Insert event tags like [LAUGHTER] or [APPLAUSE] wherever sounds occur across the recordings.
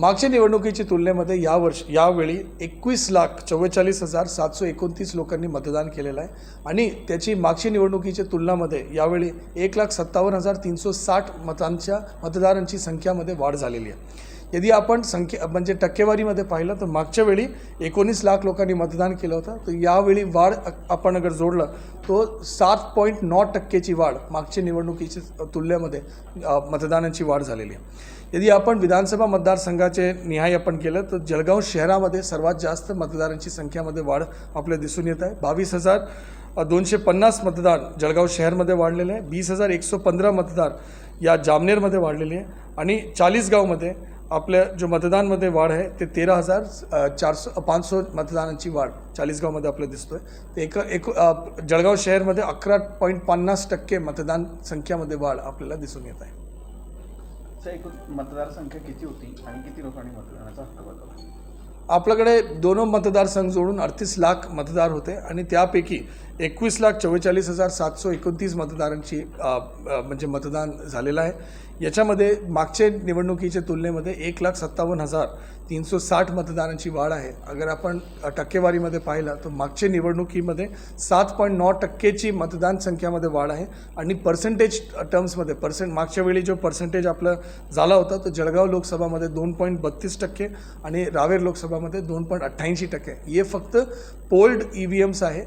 मागच्या निवडणुकीच्या तुलनेमध्ये या वर्ष यावेळी एकवीस लाख चव्वेचाळीस हजार सातशे एकोणतीस लोकांनी मतदान केलेलं आहे. आणि त्याची मागच्या निवडणुकीच्या तुलनामध्ये यावेळी एक लाख सत्तावन्न हजार तीनशे साठ मतांच्या मतदारांची संख्यामध्ये वाढ झालेली आहे. यदि आपण संख्या म्हणजे टक्केवारीमध्ये पाहिलं तर मागच्या वेळी एकोणीस लाख लोकांनी मतदान केलं होतं. तर यावेळी वाढ आपण अगर जोडलं तो सात पॉईंट नऊ टक्केची वाढ मागच्या निवडणुकीच्या तुलनेमध्ये मतदानांची वाढ झालेली आहे. यदि आपण विधानसभा मतदारसंघाचे निहाय आपण केलं तर जळगाव शहरामध्ये सर्वात जास्त मतदारांची संख्यामध्ये वाढ आपल्याला दिसून येत आहे. बावीस हजार दोनशे पन्नास मतदार जळगाव शहरमध्ये वाढलेले आहे. वीस हजार एकशे पंधरा मतदार या जामनेरमध्ये वाढलेले आहे. आणि चाळीसगावमध्ये आपल्या जो मतदानमध्ये वाढ आहे ते तेरा हजार अ, चारशे पाचशे मतदानांची वाढ चाळीसगावमध्ये आपल्याला दिसतो आहे ते एक एक जळगाव शहरमध्ये अकरा पॉईंट पन्नास टक्के मतदान संख्यामध्ये वाढ आपल्याला दिसून येत आहे. च्या एकूण मतदारसंख्या किती होती आणि किती लोकांनी मतदानाचा हक्क बजावला? आपल्याकडे दोन मतदारसंघ जोडून अडतीस लाख मतदार होते आणि त्यापैकी एकवीस लाख चव्वेचाळीस हजार सातशे एकोणतीस मतदारांची म्हणजे मतदान झालेलं आहे. याच्यामध्ये मागच्या निवडणुकीच्या तुलनेमध्ये एक लाख सत्तावन्न हजार तीनशे साठ मतदारांची वाढ आहे. अगर आपण टक्केवारीमध्ये पाहिलं तर मागच्या निवडणुकीमध्ये सात पॉईंट नऊ टक्केची मतदान संख्यामध्ये वाढ आहे आणि पर्सेंटेज टर्म्समध्ये पर्सेंट मागच्या वेळी जो पर्सेंटेज आपलं झाला होता तो जळगाव लोकसभामध्ये दोन पॉईंट बत्तीस टक्के आणि रावेर लोकसभामध्ये दोन पॉईंट अठ्ठ्याऐंशी टक्के. हे फक्त पोल्ड ई व्ही एम्स आहे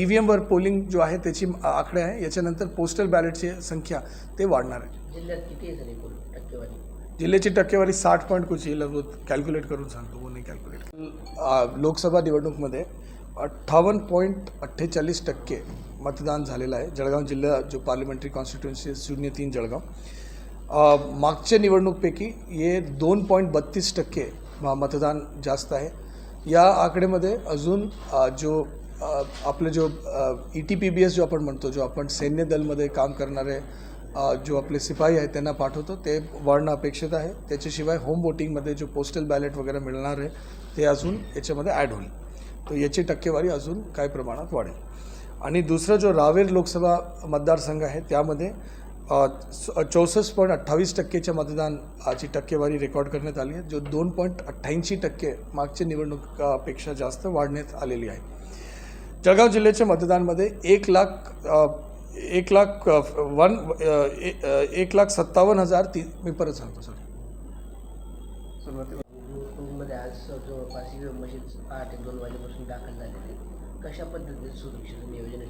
ई व्ही एमवर पोलिंग जो आहे त्याची आकडे आहे. याच्यानंतर पोस्टल बॅलेटची संख्या ते वाढणार आहे. जिल्ह्यात किती आहे सर एकूण टक्केवारी? जिल्ह्याची टक्केवारी साठ पॉईंट कुछ येईल कॅल्क्युलेट करून सांगतो नाही कॅल्क्युलेट लोकसभा निवडणूकमध्ये अठ्ठावन्न पॉईंट अठ्ठेचाळीस टक्के मतदान झालेलं आहे. जळगाव जिल्हा जो पार्लिमेंटरी कॉन्स्टिट्युन्सी शून्य तीन जळगाव. मागच्या निवडणूकपैकी हे दोन पॉईंट बत्तीस टक्के मतदान जास्त आहे. या आकडेमध्ये अजून जो आपलं जो E T P B S जो आपण म्हणतो जो आपण सैन्य दलमध्ये काम करणारे जो आपले सिपाही आहेत त्यांना पाठवतो. ते वाढणं अपेक्षित आहे. त्याच्याशिवाय होम वोटिंगमध्ये जो पोस्टल बॅलेट वगैरे मिळणार आहे ते अजून याच्यामध्ये ॲड होईल. तर याची टक्केवारी अजून काही प्रमाणात वाढेल. आणि दुसरं जो रावेर लोकसभा मतदारसंघ आहे त्यामध्ये चौसष्ट पॉईंट अठ्ठावीस टक्केच्या मतदानाची टक्केवारी रेकॉर्ड करण्यात आली आहे. जो दोन पॉईंट अठ्ठ्याऐंशी टक्के मागच्या निवडणुकापेक्षा जास्त वाढण्यात आलेली आहे. जळगाव जिल्ह्याच्या मतदानमध्ये एक लाख एक लाख वन एक लाख सत्तावन्न हजार ती मी परत सांगतो सर सुरुवातीला मध्ये आज जवळपास मशीन आठ एक दोन वाजेपासून दाखल झालेली. कशा पद्धतीने सुरक्षेचं नियोजन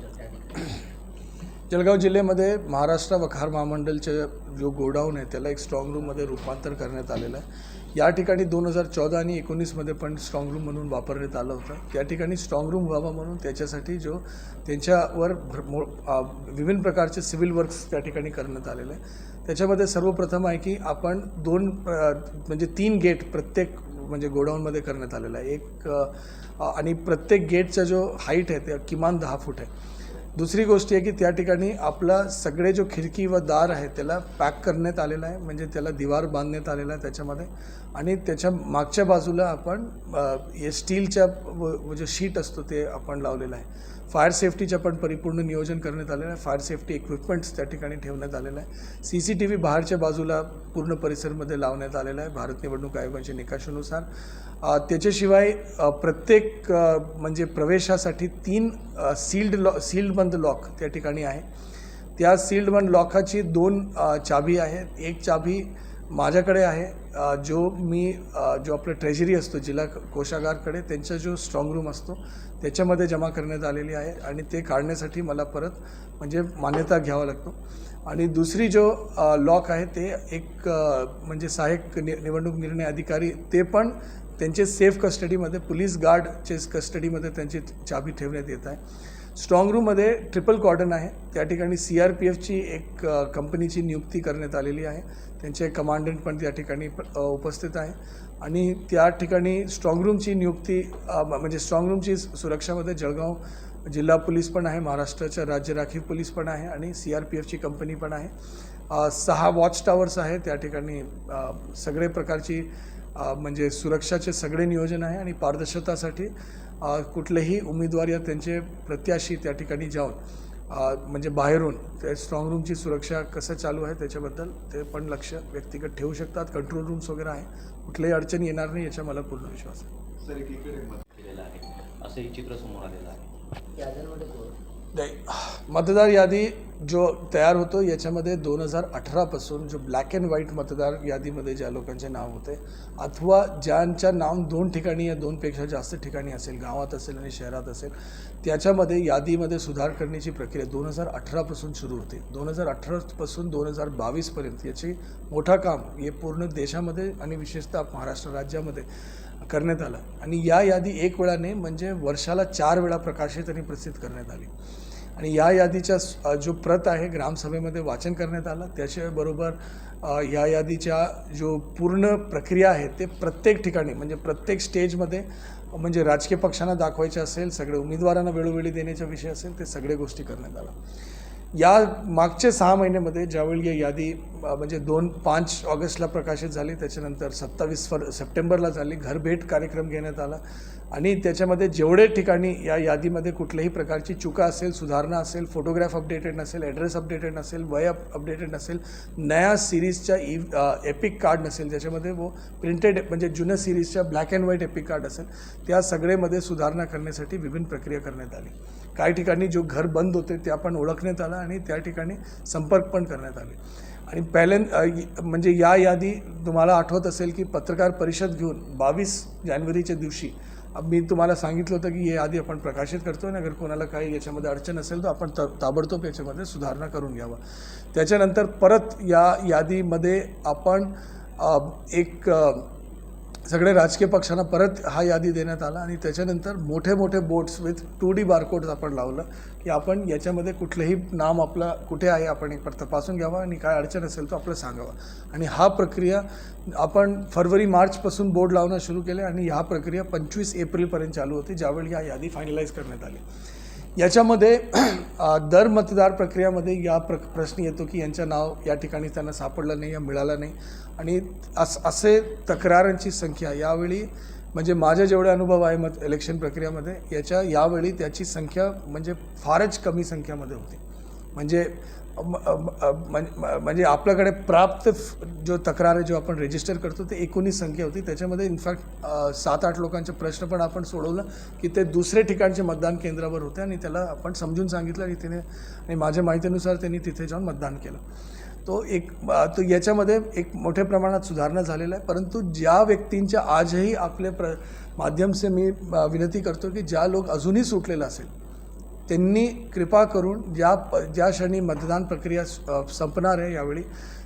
जळगाव जिल्ह्यामध्ये महाराष्ट्र वखार महामंडलचे जो गोडाऊन आहे त्याला एक स्ट्रॉंग रूममध्ये रूपांतर करण्यात आलेलं आहे या ठिकाणी दोन हजार चौदा आणि एकोणीसमध्ये पण स्ट्रॉंग रूम म्हणून वापरण्यात आलं होतं. त्या ठिकाणी स्ट्रॉंग रूम व्हावा म्हणून त्याच्यासाठी जो त्यांच्यावर भर- मो- विभिन्न विविध प्रकारचे सिव्हिल वर्क्स त्या ठिकाणी करण्यात आलेले आहे. त्याच्यामध्ये सर्वप्रथम आहे की आपण दोन म्हणजे तीन गेट प्रत्येक म्हणजे गोडाऊनमध्ये करण्यात आलेला आहे. एक आणि प्रत्येक गेटचा जो हाईट आहे ते किमान दहा फूट आहे. दुसरी गोष्ट आहे की त्या ठिकाणी आपला सगळे जो खिडकी व दार आहे त्याला पॅक करण्यात आलेला आहे. म्हणजे त्याला दिवार बांधण्यात आलेला आहे त्याच्यामध्ये. आणि त्याच्या मागच्या बाजूला आपण हे स्टीलच्या व जो शीट असतो ते आपण लावलेलं आहे. फायर सेफ्टीचं पण परिपूर्ण नियोजन करण्यात आलेलं आहे. फायर सेफ्टी इक्विपमेंट्स त्या ठिकाणी ठेवण्यात आलेलं आहे. सी सी टी व्ही बाहेरच्या बाजूला पूर्ण परिसरमध्ये लावण्यात आलेला आहे. भारत निवडणूक आयोगाच्या निकषानुसार त्याच्याशिवाय प्रत्येक म्हणजे प्रवेशासाठी तीन सील्ड लॉ सील्ड बंद लॉक त्या ठिकाणी आहे. त्या सील्ड बंद लॉकाची दोन चाबी आहेत. एक चाबी माझ्याकडे आहे. जो मी जो आपलं ट्रेजरी असतो जिल्हा कोषागारकडे त्यांचा जो स्ट्रॉंग रूम असतो त्याच्यामध्ये जमा करण्यात आलेली आहे आणि ते काढण्यासाठी मला परत म्हणजे मान्यता घ्यावा लागतो. आणि दुसरी जो लॉक आहे ते एक म्हणजे सहाय्यक नि निवडणूक निर्णय अधिकारी ते पण त्यांचे सेफ कस्टडीमध्ये पोलीस गार्डचे कस्टडीमध्ये त्यांची चाबी ठेवण्यात येत आहे. स्ट्रॉंग रूममध्ये ट्रिपल कॉर्डन आहे. त्या ठिकाणी सी आर पी एफची एक कंपनीची नियुक्ती करण्यात आलेली आहे. त्यांचे कमांडंट पण त्या ठिकाणी उपस्थित आहे. आणि त्या ठिकाणी स्ट्रॉंग रूमची नियुक्ती म्हणजे स्ट्रॉंग रूमची सुरक्षामध्ये जळगाव जिल्हा पोलीस पण आहे महाराष्ट्राच्या राज्य राखीव पोलीस पण आहे आणि सी आर पी एफची कंपनी पण आहे. सहा वॉच टावर्स आहे त्या ठिकाणी सगळे प्रकारची म्हणजे सुरक्षाचे सगळे नियोजन आहे आणि पारदर्शकतासाठी कुठलेही उमेदवार या त्यांचे प्रत्याशी त्या ठिकाणी जाऊन म्हणजे बाहेरून ते स्ट्रॉंग रूमची सुरक्षा कसं चालू आहे त्याच्याबद्दल ते पण लक्ष व्यक्तिगत ठेवू शकतात. कंट्रोल रूम्स वगैरे आहे. कुठल्याही अडचण येणार नाही याचा मला पूर्ण विश्वास आहे. केलेलं आहे. असंही चित्र समोर आलेलं आहे. यादीमध्ये कोण? नाही. मतदार यादी जो तयार होतो याच्यामध्ये दोन हजार अठरापासून जो ब्लॅक अँड व्हाईट मतदार यादीमध्ये ज्या लोकांचे नाव होते अथवा ज्यांच्या नाव दोन ठिकाणी या दोनपेक्षा जास्त ठिकाणी असेल गावात असेल आणि शहरात असेल त्याच्यामध्ये यादीमध्ये सुधार करण्याची प्रक्रिया दोन हजार अठरापासून सुरू होते. दोन हजार अठरापासून दोन हजार बावीसपर्यंत याची मोठा काम हे पूर्ण देशामध्ये आणि विशेषतः महाराष्ट्र राज्यामध्ये करण्यात आलं. आणि या यादी एक वेळाने म्हणजे वर्षाला चार वेळा प्रकाशित आणि प्रसिद्ध करण्यात आली. आणि या यादीच्या जो प्रत आहे ग्रामसभेमध्ये वाचन करण्यात आलं त्याच्याबरोबर या यादीच्या जो पूर्ण प्रक्रिया आहे ते प्रत्येक ठिकाणी म्हणजे प्रत्येक स्टेजमध्ये म्हणजे राजकीय पक्षांना दाखवायचे असेल सगळे उमेदवारांना वेळोवेळी देण्याचा विषय असेल ते सगळे गोष्टी करण्यात आला या मागचे सहा महिन्यामध्ये ज्यावेळी या यादी म्हणजे दोन पाच ऑगस्टला प्रकाशित झाली त्याच्यानंतर सत्तावीस फर सप्टेंबरला झाली घरभेट कार्यक्रम घेण्यात आला. आणि त्याच्यामध्ये जेवढे ठिकाणी या यादीमध्ये कुठल्याही प्रकारची चुका असेल सुधारणा असेल फोटोग्राफ अपडेटेड नसेल ॲड्रेस अपडेटेड नसेल वय अप अपडेटेड नसेल नया सिरीजच्या ई एपिक कार्ड नसेल ज्याच्यामध्ये वो प्रिंटेड म्हणजे जुन्या सिरीजच्या black and white EPIC card असेल त्या सगळेमध्ये सुधारणा करण्यासाठी विभिन्न प्रक्रिया करण्यात आली. काही ठिकाणी जो घर बंद होते ते आपण ओळखण्यात आलं आणि त्या ठिकाणी संपर्क पण करण्यात आले. आणि पॅलेन म्हणजे या यादी तुम्हाला आठवत असेल की पत्रकार परिषद घेऊन बावीस जानेवारीच्या दिवशी मी तुम्हाला सांगितलं होतं की हे यादी आपण प्रकाशित करतो आणि अगर कोणाला काही याच्यामध्ये अडचण असेल तर आपण त ताबडतोब याच्यामध्ये सुधारणा करून घ्यावा. त्याच्यानंतर परत या यादीमध्ये आपण एक सगळे राजकीय पक्षांना परत हा यादी देण्यात आला आणि त्याच्यानंतर मोठे मोठे boats with two D barcodes आपण लावलं की आपण याच्यामध्ये कुठलंही नाम आपलं कुठे आहे आपण एक तपासून घ्यावा आणि काय अडचण असेल तो आपलं सांगावा. आणि हा प्रक्रिया आपण फरवरी मार्चपासून बोर्ड लावणं सुरू केले आणि ह्या प्रक्रिया पंचवीस एप्रिलपर्यंत चालू होती ज्यावेळी ह्या यादी फायनलाईज करण्यात आली. याच्यामध्ये [CLEARS THROAT] दर मतदार प्रक्रियामध्ये या प्र प्रश्न येतो की यांचं नाव या ठिकाणी त्यांना सापडलं नाही या मिळालं नाही. आणि अस असे तक्रारांची संख्या यावेळी म्हणजे माझे जेवढे अनुभव आहे मत इलेक्शन प्रक्रियामध्ये याच्या यावेळी त्याची संख्या म्हणजे फारच कमी संख्यामध्ये होती. म्हणजे म- म्हणजे आपल्याकडे प्राप्त जो तक्रार आहे जो आपण रजिस्टर करतो ते एकोणीस संख्या होती. त्याच्यामध्ये इनफॅक्ट सात आठ लोकांचे प्रश्न पण आपण सोडवलं की ते दुसरे ठिकाणचे मतदान केंद्रावर होते आणि त्याला आपण समजून सांगितलं आणि तिने आणि माझ्या माहितीनुसार त्यांनी तिथे जाऊन मतदान केलं. तो एक तो याच्यामध्ये एक मोठ्या प्रमाणात सुधारणा झालेला आहे. परंतु ज्या व्यक्तींच्या आजही आपले प्र माध्यम से मी विनंती करतो की ज्या लोक अजूनही सुटलेलं असेल त्यांनी कृपा करून ज्या प ज्या क्षणी मतदान प्रक्रिया संपणार आहे यावेळी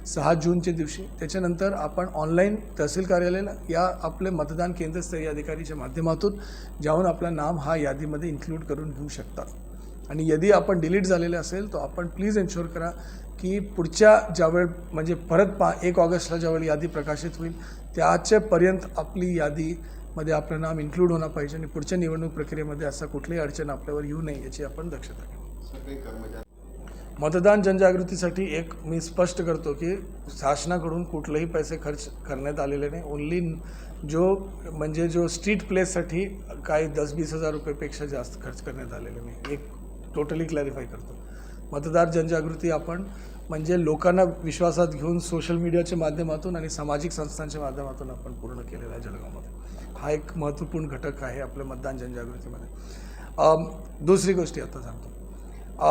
सहा जूनच्या दिवशी त्याच्यानंतर आपण ऑनलाईन तहसील कार्यालयाला या आपले मतदान केंद्रस्तरीय अधिकारीच्या माध्यमातून जाऊन आपलं नाम हा यादीमध्ये इन्क्लूड करून घेऊ शकतात. आणि यदि आपण डिलीट झालेले असेल तर आपण प्लीज एन्शुअर करा की पुढच्या ज्यावेळ म्हणजे परत पा एक ऑगस्टला ज्यावेळी यादी प्रकाशित होईल त्याच्यापर्यंत आपली यादी मध्ये आपलं नाम इन्क्लूड होणं पाहिजे आणि पुढच्या निवडणूक प्रक्रियेमध्ये असा कुठलीही अडचण आपल्यावर येऊ नये याची आपण दक्षता घेऊ मतदान जनजागृतीसाठी एक मी स्पष्ट करतो की शासनाकडून कुठलेही पैसे खर्च करण्यात आलेले नाही. ओन्ली जो म्हणजे जो स्ट्रीट प्लेससाठी काही दस बीस हजार रुपयेपेक्षा जास्त खर्च करण्यात आलेले नाही. एक टोटली क्लॅरिफाय करतो. मतदार जनजागृती आपण म्हणजे लोकांना विश्वासात घेऊन सोशल मीडियाच्या माध्यमातून आणि सामाजिक संस्थांच्या माध्यमातून आपण पूर्ण केलेला आहे जळगावमध्ये. हा एक महत्त्वपूर्ण घटक आहे आपल्या मतदान जनजागृतीमध्ये. दुसरी गोष्टी आता सांगतो.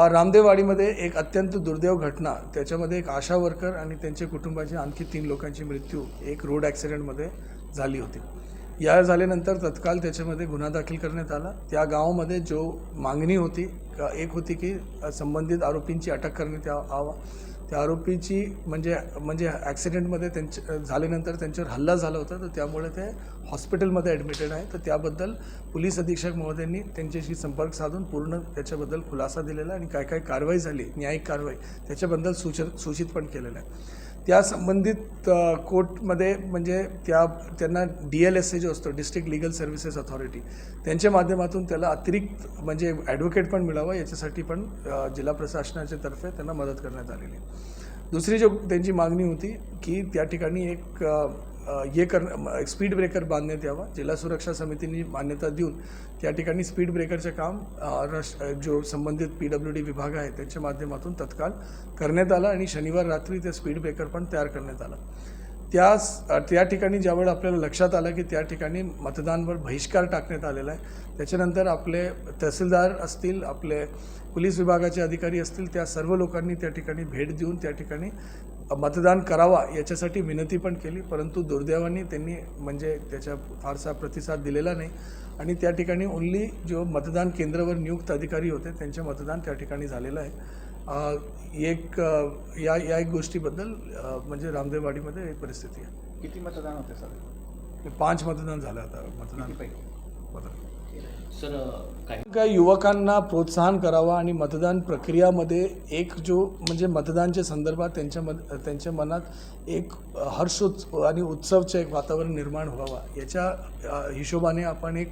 रामदेववाडीमध्ये एक अत्यंत दुर्दैव घटना त्याच्यामध्ये एक आशा वर्कर आणि त्यांच्या कुटुंबाचे आणखी तीन लोकांची मृत्यू एक रोड ॲक्सिडेंटमध्ये झाली होती. या झाल्यानंतर तत्काळ त्याच्यामध्ये गुन्हा दाखल करण्यात आला. त्या गावामध्ये जो मागणी होती का एक होती की संबंधित आरोपींची अटक करण्यात यावा. त्या आरोपीची म्हणजे म्हणजे ॲक्सिडेंटमध्ये त्यांच्या झाल्यानंतर त्यांच्यावर हल्ला झाला होता तर त्यामुळे ते हॉस्पिटलमध्ये ॲडमिटेड आहे. तर त्याबद्दल पोलीस अधीक्षक महोदयांनी त्यांच्याशी संपर्क साधून पूर्ण त्याच्याबद्दल खुलासा दिलेला आणि काय काय कारवाई झाली न्यायिक कारवाई त्याच्याबद्दल सूच सूचित पण केलेलं आहे. त्या संबंधित कोर्टमध्ये म्हणजे त्या त्यांना डी एल एस ए जो असतो डिस्ट्रिक्ट लिगल सर्व्हिसेस अथॉरिटी त्यांच्या माध्यमातून त्याला अतिरिक्त म्हणजे ॲडव्होकेट पण मिळावा याच्यासाठी पण जिल्हा प्रशासनाच्या तर्फे त्यांना मदत करण्यात आलेली आहे. दुसरी जो त्यांची मागणी होती की त्या ठिकाणी एक हे कर एक स्पीड ब्रेकर बांधण्यात यावा. जिल्हा सुरक्षा समितीने मान्यता देऊन त्या ठिकाणी स्पीड ब्रेकरचे काम रश जो संबंधित पी डब्ल्यू डी विभाग आहे त्यांच्या माध्यमातून तत्काळ करण्यात आलं आणि शनिवार रात्री ते स्पीड ब्रेकर पण तयार करण्यात आलं. त्यास त्या ठिकाणी ज्यावेळेला आपल्याला लक्षात आलं की त्या ठिकाणी मतदानवर बहिष्कार टाकण्यात आलेला आहे त्याच्यानंतर आपले तहसीलदार असतील आपले पोलीस विभागाचे अधिकारी असतील त्या सर्व लोकांनी त्या ठिकाणी भेट देऊन त्या ठिकाणी मतदान करावा याच्यासाठी विनंती पण केली परंतु दुर्दैवाने त्यांनी म्हणजे त्याच्या फारसा प्रतिसाद दिलेला नाही. आणि त्या ठिकाणी ओन्ली जो मतदान केंद्रावर नियुक्त अधिकारी होते त्यांचे मतदान त्या ठिकाणी झालेलं आहे. एक या या एक गोष्टीबद्दल म्हणजे रामदेववाडीमध्ये एक परिस्थिती आहे. किती मतदान होते सर? पाच मतदान झालं आता मतदान. मतदान. सर काही काय? युवकांना प्रोत्साहन करावा आणि मतदान प्रक्रियामध्ये एक जो म्हणजे मतदानच्या संदर्भात त्यांच्या मत त्यांच्या मनात एक हर्षोत्स आणि उत्सवचं एक वातावरण निर्माण व्हावा. याच्या हिशोबाने आपण एक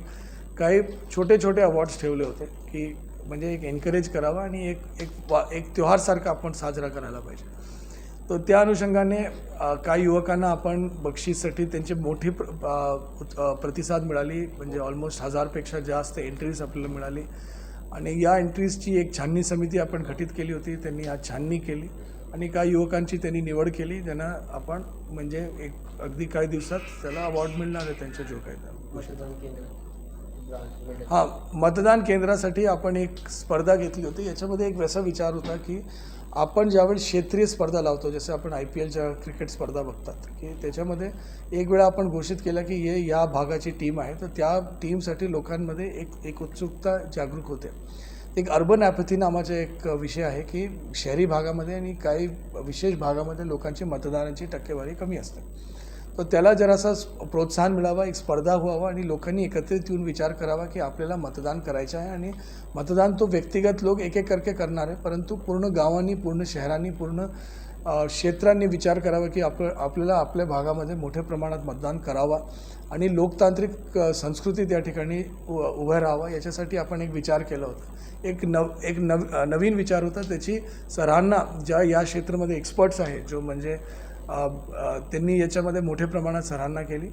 काही छोटे छोटे अवॉर्ड्स ठेवले होते की म्हणजे एक एनकरेज करावा आणि एक एक वा एक त्योहारसारखा आपण साजरा करायला पाहिजे. तर त्या अनुषंगाने काही युवकांना आपण बक्षीससाठी त्यांची मोठी प्र प्रतिसाद मिळाली. म्हणजे ऑलमोस्ट हजारपेक्षा जास्त एंट्रीज आपल्याला मिळाली. आणि या एंट्रीजची एक छाननी समिती आपण गठीत केली होती. त्यांनी आज छाननी केली. आणि काही युवकांची त्यांनी निवड केली. ज्यांना आपण म्हणजे एक अगदी काही दिवसात त्याला अवॉर्ड मिळणार आहे त्यांच्या जो काही हां मतदान केंद्रासाठी आपण एक स्पर्धा घेतली होती. याच्यामध्ये एक असा विचार होता की आपण ज्यावेळी क्षेत्रीय स्पर्धा लावतो जसं आपण आय पी एलच्या क्रिकेट स्पर्धा बघतात की त्याच्यामध्ये एक वेळा आपण घोषित केलं की हे या भागाची टीम आहे तर त्या टीमसाठी लोकांमध्ये एक एक उत्सुकता जागरूक होते. एक अर्बन ॲपथी नावाचा एक विषय आहे की शहरी भागामध्ये आणि काही विशेष भागामध्ये लोकांची मतदानाची टक्केवारी कमी असते. तर त्याला जरासा प्रोत्साहन मिळावा एक स्पर्धा व्हावा आणि लोकांनी एकत्रित येऊन विचार करावा की आपल्याला मतदान करायचं आहे आणि मतदान तो व्यक्तिगत लोक एक एक करके करणार आहे परंतु पूर्ण गावांनी पूर्ण शहरांनी पूर्ण क्षेत्रांनी विचार करावा की आप आपल्याला आपल्या भागामध्ये मोठ्या प्रमाणात मतदान करावा आणि लोकतांत्रिक संस्कृती त्या ठिकाणी उ उभं राहावा याच्यासाठी आपण एक विचार केला होता. एक नव एक नव नवीन विचार होता त्याची सरांना ज्या या क्षेत्रामध्ये एक्सपर्ट्स आहेत जो म्हणजे त्यांनी याच्यामध्ये मोठ्या प्रमाणात सराहना केली.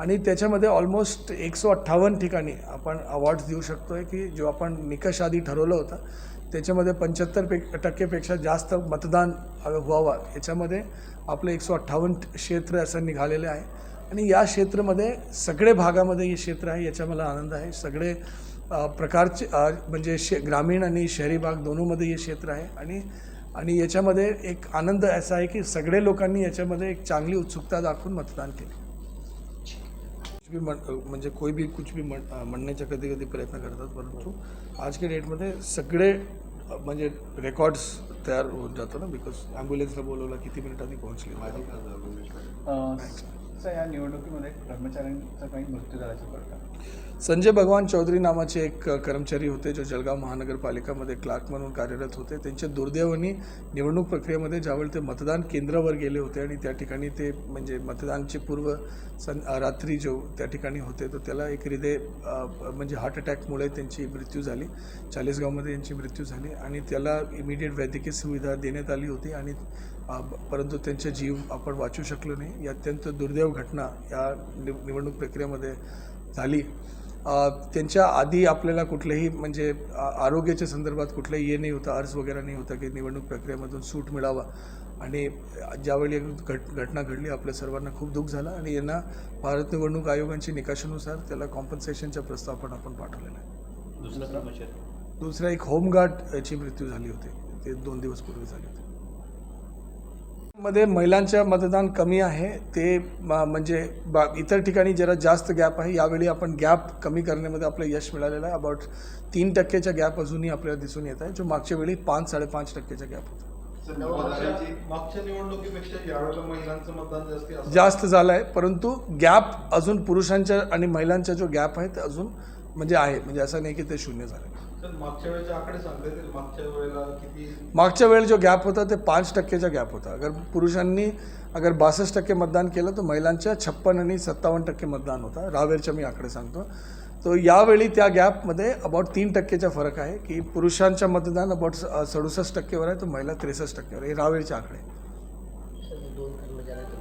आणि त्याच्यामध्ये ऑलमोस्ट एकशे अठ्ठावन्न ठिकाणी आपण अवॉर्ड्स देऊ शकतो आहे की जो आपण निकष आधी ठरवलं होतं त्याच्यामध्ये पंच्याहत्तर पे टक्केपेक्षा जास्त मतदान व्हावं. व्हावा याच्यामध्ये आपलं एकशे अठ्ठावन्न क्षेत्र असं निघालेलं आहे. आणि या क्षेत्रामध्ये सगळे भागामध्ये हे क्षेत्र आहे याचा मला आनंद आहे. सगळे प्रकारचे म्हणजे शे ग्रामीण आणि शहरी भाग दोनोंमध्ये हे क्षेत्र आहे. आणि आणि याच्यामध्ये एक आनंद असा आहे की सगळे लोकांनी याच्यामध्ये एक चांगली उत्सुकता दाखवून मतदान केले. भी म्हण म्हणजे कोई भी कुछ भी म्हणण्याचा कधी कधी प्रयत्न करतात परंतु आज के डेटमध्ये सगळे म्हणजे रेकॉर्ड्स तयार होऊन जातो ना बिकॉज ॲम्ब्युलन्सला बोलवलं किती मिनिटांनी पोहोचली? सर या निवडणुकीमध्ये कर्मचाऱ्यांचा काही मृत्यू झाल्याचं संजय भगवान चौधरी नावाचे एक कर्मचारी होते जो जळगाव महानगरपालिकामध्ये क्लार्क म्हणून कार्यरत होते. त्यांच्या दुर्दैवानी निवडणूक प्रक्रियेमध्ये ज्यावेळी ते मतदान केंद्रावर गेले होते आणि त्या ठिकाणी ते म्हणजे मतदानचे पूर्व सं रात्री जो त्या ठिकाणी होते तर त्याला एक हृदय म्हणजे हार्ट अटॅकमुळे त्यांची मृत्यू झाली. चाळीसगावमध्ये यांची मृत्यू झाली आणि त्याला इमिडिएट वैद्यकीय सुविधा देण्यात आली होती आणि परंतु त्यांचा जीव आपण वाचू शकलो नाही. ही अत्यंत दुर्दैव घटना या निव निवडणूक प्रक्रियेमध्ये झाली. त्यांच्या आधी आपल्याला कुठलेही म्हणजे आरोग्याच्या संदर्भात कुठलाही हे नाही होतं अर्ज वगैरे नाही होता की निवडणूक प्रक्रियेमधून सूट मिळावा. आणि ज्यावेळी घट घटना घडली आपल्या सर्वांना खूप दुःख झालं आणि यांना भारत निवडणूक आयोगांच्या निकषानुसार त्याला कॉम्पन्सेशनचा प्रस्ताव पण आपण पाठवलेला आहे. दुसरा दुसरा एक होमगार्ड याची मृत्यू झाली होती. ते दोन दिवस पूर्वी झाली होती. मध्ये महिलांच्या मतदान कमी आहे. ते म्हणजे बा इतर ठिकाणी जरा जास्त गॅप आहे. यावेळी आपण गॅप कमी करण्यामध्ये आपलं यश मिळालेलं आहे. अबाउट तीन टक्क्याचा गॅप अजूनही आपल्याला दिसून येत आहे. जो मागच्या वेळी पाच साडेपाच टक्क्याचा गॅप होता. मागच्या निवडणुकीपेक्षा जास्ती झालं आहे परंतु गॅप अजून पुरुषांच्या आणि महिलांचा जो गॅप आहे ते अजून म्हणजे आहे. म्हणजे असं नाही की ते शून्य झालं. मागच्या वेळेचे आकडे सांगता येतील. मागच्या वेळेला किती? मागच्या वेळी जो गॅप होता ते पाच टक्केचा गॅप होता. अगर पुरुषांनी अगर बासष्ट टक्के मतदान केलं तर महिलांच्या छप्पन आणि सत्तावन्न टक्के मतदान होता. रावेरच्या मी आकडे सांगतो. तो यावेळी त्या गॅपमध्ये अबाउट तीन टक्केचा फरक आहे की पुरुषांच्या मतदान अबाउट सदुसष्ट टक्केवर आहे तर महिला त्रेसष्ट टक्केवर आहे. हे रावेरचे आकडे. दोन कर्मचाऱ्यांचा